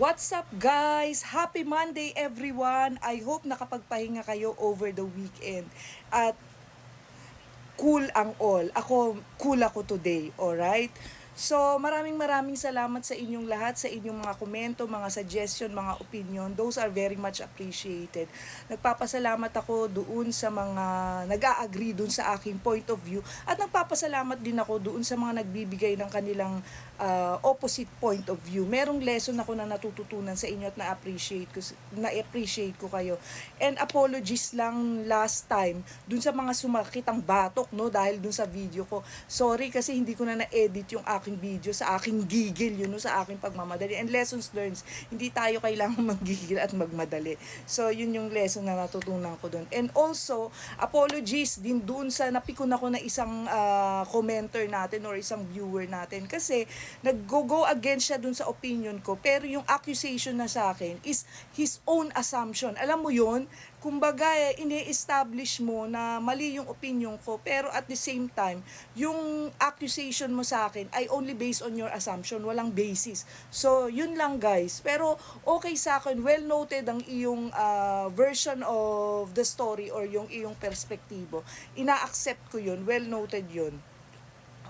What's up guys? Happy Monday everyone! I hope nakapagpahinga kayo over the weekend. At cool ang all. Ako, cool ako today, alright? So, maraming maraming salamat sa inyong lahat, sa inyong mga komento, mga suggestion, mga opinion. Those are very much appreciated. Nagpapasalamat ako doon sa mga nag-a-agree doon sa aking point of view at nagpapasalamat din ako doon sa mga nagbibigay ng kanilang uh, opposite point of view. Merong lesson ako na natututunan sa inyo at na-appreciate ko, na-appreciate ko kayo. And apologies lang last time dun sa mga sumakit ang batok, no, dahil dun sa video ko. Sorry kasi hindi ko na na-edit yung aking video sa aking gigil, yun, no, sa aking pagmamadali. And lessons learned, hindi tayo kailangan maggigil at magmadali. So, yun yung lesson na natutunan ko dun. And also, apologies din dun sa napikon ako na isang uh, commenter natin or isang viewer natin. Kasi, nag-go against siya dun sa opinion ko. Pero yung accusation na sa akin is his own assumption. Alam mo yun? Kumbaga, eh, ini-establish mo na mali yung opinion ko. Pero at the same time, yung accusation mo sa akin ay only based on your assumption. Walang basis. So, yun lang guys. Pero okay sa akin, well noted ang iyong uh, version of the story or yung iyong perspektibo. Ina-accept ko yun. Well noted yun.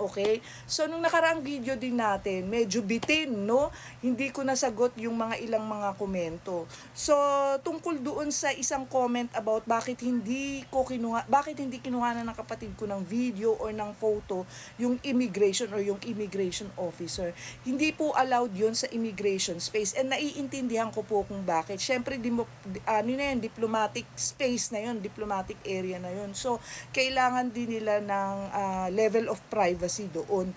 Okay? So, nung nakaraang video din natin, medyo bitin, no? Hindi ko nasagot yung mga ilang mga komento. So, tungkol doon sa isang comment about bakit hindi ko kinuha, bakit hindi kinuha na ng kapatid ko ng video or ng photo yung immigration or yung immigration officer. Hindi po allowed yun sa immigration space. And naiintindihan ko po kung bakit. Siyempre, dimo, ano na yun, diplomatic space na yun, diplomatic area na yun. So, kailangan din nila ng uh, level of privacy privacy doon.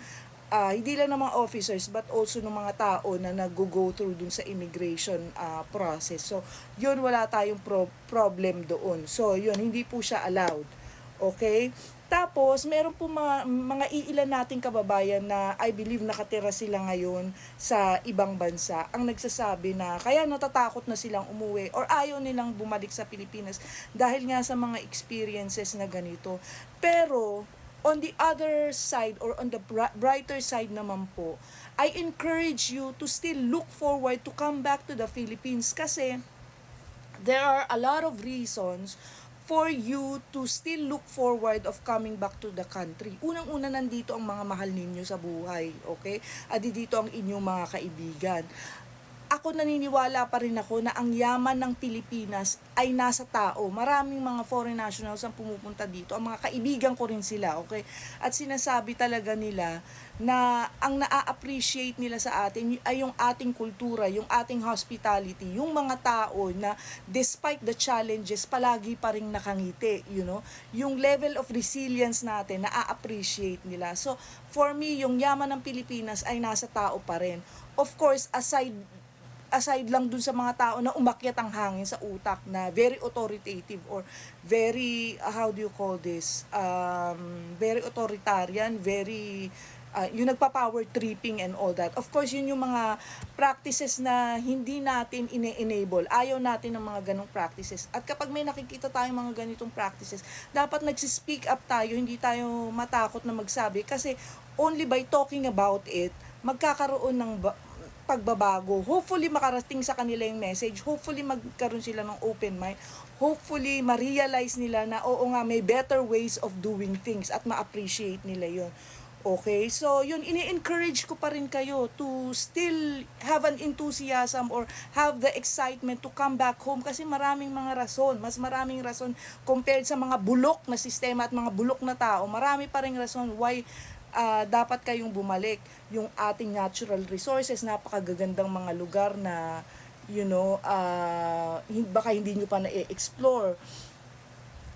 Uh, hindi lang ng mga officers but also ng mga tao na nag-go through dun sa immigration uh, process. So, yun wala tayong pro- problem doon. So, yun, hindi po siya allowed. Okay? Tapos, meron po mga, mga iilan nating kababayan na I believe nakatira sila ngayon sa ibang bansa. Ang nagsasabi na kaya natatakot na silang umuwi or ayaw nilang bumalik sa Pilipinas dahil nga sa mga experiences na ganito. Pero, on the other side or on the brighter side naman po, I encourage you to still look forward to come back to the Philippines kasi there are a lot of reasons for you to still look forward of coming back to the country. Unang-una nandito ang mga mahal ninyo sa buhay, okay? At dito ang inyong mga kaibigan ako naniniwala pa rin ako na ang yaman ng Pilipinas ay nasa tao. Maraming mga foreign nationals ang pumupunta dito. Ang mga kaibigan ko rin sila, okay? At sinasabi talaga nila na ang naa-appreciate nila sa atin ay yung ating kultura, yung ating hospitality, yung mga tao na despite the challenges, palagi pa rin nakangiti, you know? Yung level of resilience natin, naa-appreciate nila. So, for me, yung yaman ng Pilipinas ay nasa tao pa rin. Of course, aside aside lang dun sa mga tao na umakyat ang hangin sa utak na very authoritative or very, uh, how do you call this, um, very authoritarian, very, uh, yung nagpa-power tripping and all that. Of course, yun yung mga practices na hindi natin ine-enable. Ayaw natin ng mga ganong practices. At kapag may nakikita tayong mga ganitong practices, dapat nagsispeak up tayo, hindi tayo matakot na magsabi kasi only by talking about it, magkakaroon ng pagbabago. Hopefully makarating sa kanila yung message. Hopefully magkaroon sila ng open mind. Hopefully ma-realize nila na oo nga may better ways of doing things at ma-appreciate nila yon. Okay, so yun, ini-encourage ko pa rin kayo to still have an enthusiasm or have the excitement to come back home kasi maraming mga rason, mas maraming rason compared sa mga bulok na sistema at mga bulok na tao, marami pa rin rason why uh, dapat kayong bumalik yung ating natural resources, napakagagandang mga lugar na you know, uh, baka hindi nyo pa na-explore.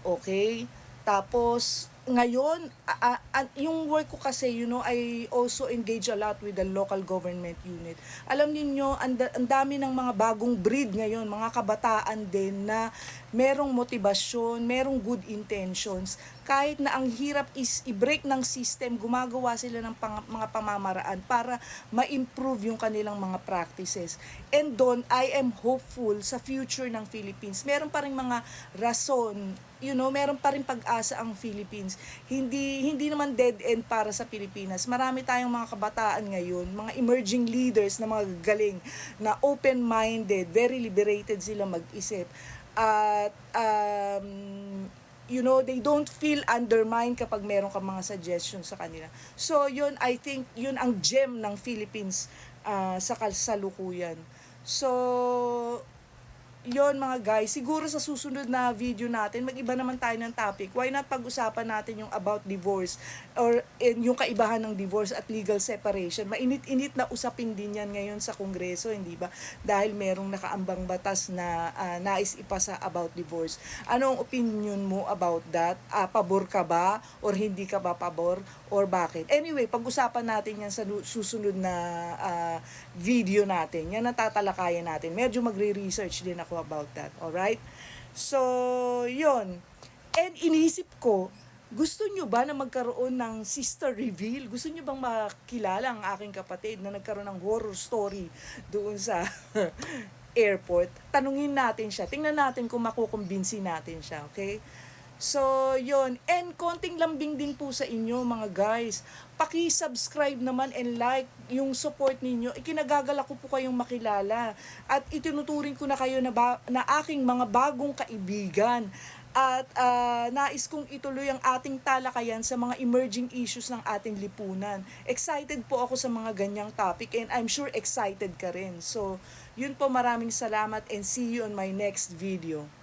Okay? Tapos, ngayon, uh, uh, yung work ko kasi, you know, I also engage a lot with the local government unit. Alam niyo ang, dami ng mga bagong breed ngayon, mga kabataan din na merong motivasyon, merong good intentions. Kahit na ang hirap is i-break ng system, gumagawa sila ng pang, mga pamamaraan para ma-improve yung kanilang mga practices. And doon, I am hopeful sa future ng Philippines. Meron pa rin mga rason, you know, meron pa rin pag-asa ang Philippines hindi hindi naman dead end para sa Pilipinas. Marami tayong mga kabataan ngayon, mga emerging leaders na mga galing, na open-minded, very liberated sila mag-isip. At um, you know, they don't feel undermined kapag meron ka mga suggestions sa kanila. So, yun, I think, yun ang gem ng Philippines ah, sa kasalukuyan. So, yon mga guys, siguro sa susunod na video natin, mag-iba naman tayo ng topic. Why not pag-usapan natin yung about divorce or in, yung kaibahan ng divorce at legal separation. Mainit-init na usapin din yan ngayon sa Kongreso, hindi ba? Dahil merong nakaambang batas na ah, nais ipasa about divorce. Anong opinion mo about that? Ah, pabor ka ba or hindi ka ba pabor or bakit? Anyway, pag-usapan natin yan sa susunod na ah, video natin. Yan ang tatalakayan natin. Medyo magre-research din ako about that. Alright? So, yon And iniisip ko, gusto nyo ba na magkaroon ng sister reveal? Gusto nyo bang makilala ang aking kapatid na nagkaroon ng horror story doon sa airport? Tanungin natin siya. Tingnan natin kung makukumbinsi natin siya. Okay? So, yon And konting lambing din po sa inyo, mga guys. Paki-subscribe naman and like yung support ninyo. Ikinagagala ko po kayong makilala. At itinuturing ko na kayo na, ba- na aking mga bagong kaibigan. At ah, nais kong ituloy ang ating talakayan sa mga emerging issues ng ating lipunan. Excited po ako sa mga ganyang topic and I'm sure excited ka rin. So, yun po maraming salamat and see you on my next video.